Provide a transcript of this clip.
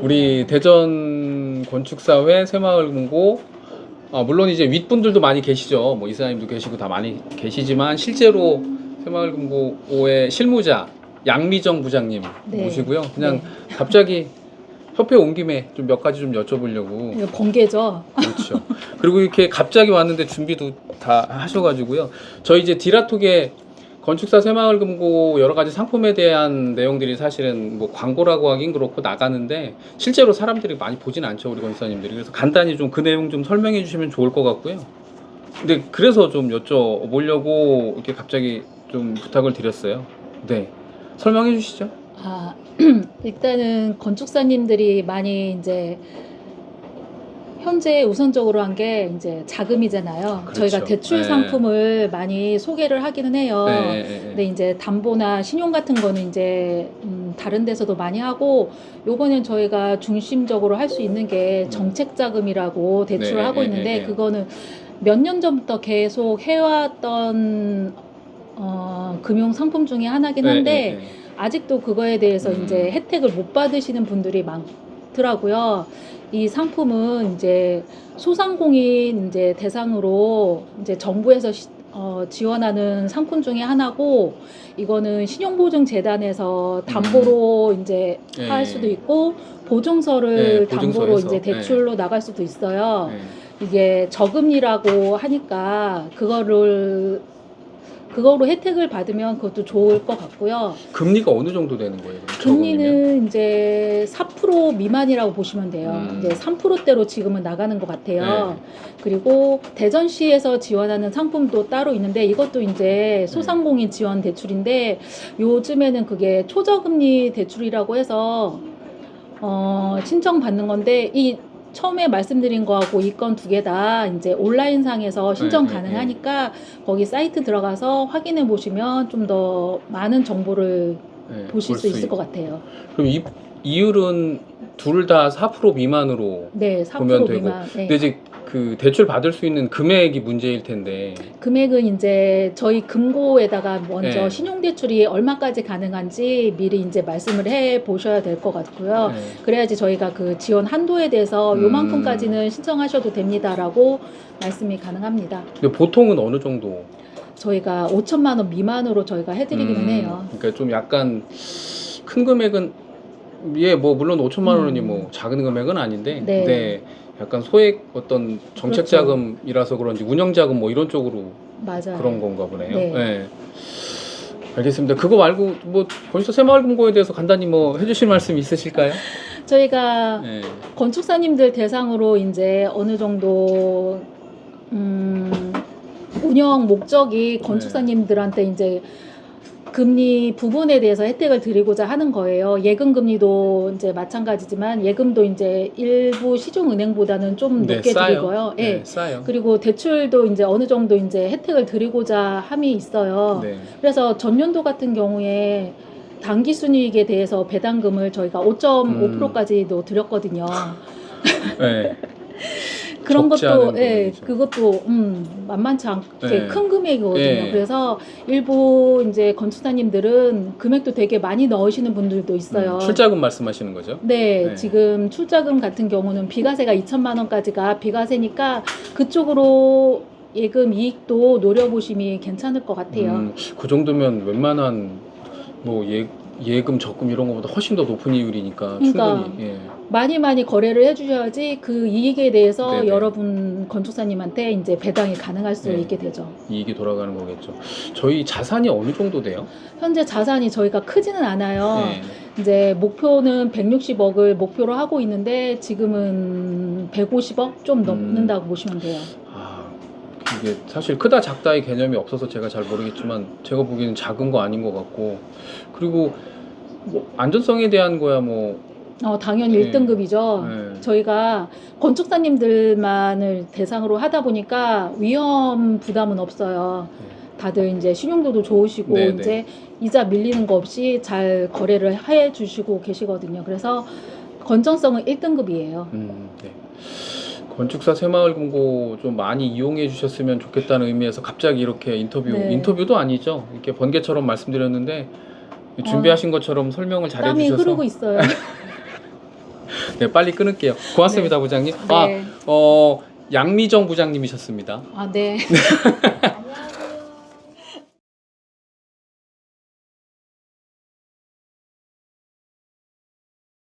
우리 대전 건축사회 새마을금고 아, 물론 이제 윗분들도 많이 계시죠. 뭐 이사님도 계시고 다 많이 계시지만 실제로 새마을금고의 실무자 양미정 부장님 네. 모시고요. 그냥 갑자기 협회 온 김에 좀 몇 가지 좀 여쭤보려고 이거 번개죠. 그렇죠. 그리고 이렇게 갑자기 왔는데 준비도 다 하셔가지고요. 저희 이제 디라톡에 건축사 새마을금고 여러 가지 상품에 대한 내용들이 사실은 뭐 광고라고 하긴 그렇고 나가는데 실제로 사람들이 많이 보진 않죠 우리 건축사님들이 그래서 간단히 좀 그 내용 좀 설명해 주시면 좋을 것 같고요. 근데 그래서 좀 여쭤보려고 이렇게 갑자기 좀 부탁을 드렸어요. 네, 설명해 주시죠. 아, 일단은 건축사님들이 많이 이제 현재 우선적으로 한 게 이제 자금이잖아요. 그렇죠. 저희가 대출 네. 상품을 많이 소개를 하기는 해요. 네, 네, 네. 근데 이제 담보나 신용 같은 거는 이제 음, 다른 데서도 많이 하고 요거는 저희가 중심적으로 할 수 있는 게 정책 자금이라고 대출을 음. 네, 하고 네, 있는데 네, 네. 그거는 몇 년 전부터 계속 해왔던 어, 금융 상품 중에 하나긴 한데 네, 네, 네. 아직도 그거에 대해서 음. 이제 혜택을 못 받으시는 분들이 많 더라고요. 이 상품은 이제 소상공인 이제 대상으로 이제 정부에서 시- 어, 지원하는 상품 중에 하나고 이거는 신용보증재단에서 담보로 이제 네. 할 수도 있고 보증서를 네, 담보로. 이제 대출로 나갈 수도 있어요. 네. 이게 저금리라고 하니까 그거를 그거로 혜택을 받으면 그것도 좋을 것 같고요. 금리가 어느 정도 되는 거예요? 그럼 적응이면? 금리는 이제 4% 미만이라고 보시면 돼요. 음. 이제 3%대로 지금은 나가는 것 같아요. 네. 그리고 대전시에서 지원하는 상품도 따로 있는데 이것도 네. 이제 소상공인 지원 대출인데 요즘에는 그게 초저금리 대출이라고 해서 어, 신청 받는 건데 이 처음에 말씀드린 거하고 이 건 두 개 다 이제 온라인상에서 신청 네, 네, 가능하니까 거기 사이트 들어가서 확인해 보시면 좀 더 많은 정보를 네, 보실 볼수 있을 있- 것 같아요. 그럼 이 이율은 둘 다 4% 미만으로 네, 4% 보면 되고. 미만. 네. 근데 이제 그 대출 받을 수 있는 금액이 문제일 텐데 금액은 이제 저희 금고에다가 먼저 네. 신용대출이 얼마까지 가능한지 미리 이제 말씀을 해 보셔야 될 것 같고요. 네. 그래야지 저희가 그 지원 한도에 대해서 음. 요만큼까지는 신청하셔도 됩니다라고 말씀이 가능합니다. 근데 보통은 어느 정도? 저희가 5천만 원 미만으로 저희가 해드리기는 음, 해요. 그러니까 좀 약간 큰 금액은 예, 뭐 물론 5천만 원이 음. 뭐 작은 금액은 아닌데 네. 근데 약간 소액 어떤 정책 그렇죠. 자금이라서 그런지 운영 자금 뭐 이런 쪽으로 맞아요. 그런 건가 보네요. 네. 네. 알겠습니다. 그거 말고 뭐 벌써 새마을금고에 대해서 간단히 뭐 해주실 말씀 있으실까요? 저희가 네. 건축사님들 대상으로 이제 어느 정도 음, 운영 목적이 건축사님들한테 이제 금리 부분에 대해서 혜택을 드리고자 하는 거예요. 예금 금리도 이제 마찬가지지만 예금도 이제 일부 시중 은행보다는 좀 네, 높게 싸요. 드리고요. 예. 네, 싸요. 그리고 대출도 이제 어느 정도 이제 혜택을 드리고자 함이 있어요. 네. 그래서 전년도 같은 경우에 단기 순이익에 대해서 배당금을 저희가 5.5%까지도 드렸거든요. 네. 그런 것도 예. 그것도 음, 만만치 않게 네. 큰 금액이거든요. 네. 그래서 일부 이제 건축사님들은 금액도 되게 많이 넣으시는 분들도 있어요. 음, 출자금 말씀하시는 거죠? 네, 네. 지금 출자금 같은 경우는 비과세가 2천만 원까지가 비과세니까 그쪽으로 예금 이익도 노려보심이 괜찮을 것 같아요. 음, 그 정도면 웬만한 뭐 예, 예금 적금 이런 것보다 훨씬 더 높은 이율이니까 그러니까 충분히 예. 많이 많이 거래를 해주셔야지 그 이익에 대해서 네네. 여러분 건축사님한테 이제 배당이 가능할 수 네. 있게 되죠. 이익이 돌아가는 거겠죠. 저희 자산이 어느 정도 돼요? 현재 자산이 저희가 크지는 않아요. 네. 이제 목표는 160억을 목표로 하고 있는데 지금은 150억 좀 음. 넘는다고 보시면 돼요. 아, 이게 사실 크다 작다의 개념이 없어서 제가 잘 모르겠지만 제가 보기에는 작은 거 아닌 것 같고 그리고 뭐 안전성에 대한 거야 뭐 어, 당연히 네. 1등급이죠. 네. 저희가 건축사님들만을 대상으로 하다 보니까 위험 부담은 없어요. 다들 이제 신용도도 좋으시고 네, 네. 이제 이자 밀리는 거 없이 잘 거래를 해 주시고 계시거든요. 그래서 건전성은 1등급이에요. 음, 네. 건축사 새마을금고 좀 많이 이용해 주셨으면 좋겠다는 의미에서 갑자기 이렇게 인터뷰 네. 인터뷰도 아니죠 이렇게 번개처럼 말씀드렸는데 준비하신 것처럼 설명을 잘 땀이 해주셔서 흐르고 있어요. 네, 빨리 끊을게요. 고맙습니다, 부장님. 아, 네. 어, 양미정 부장님이셨습니다. 아, 네.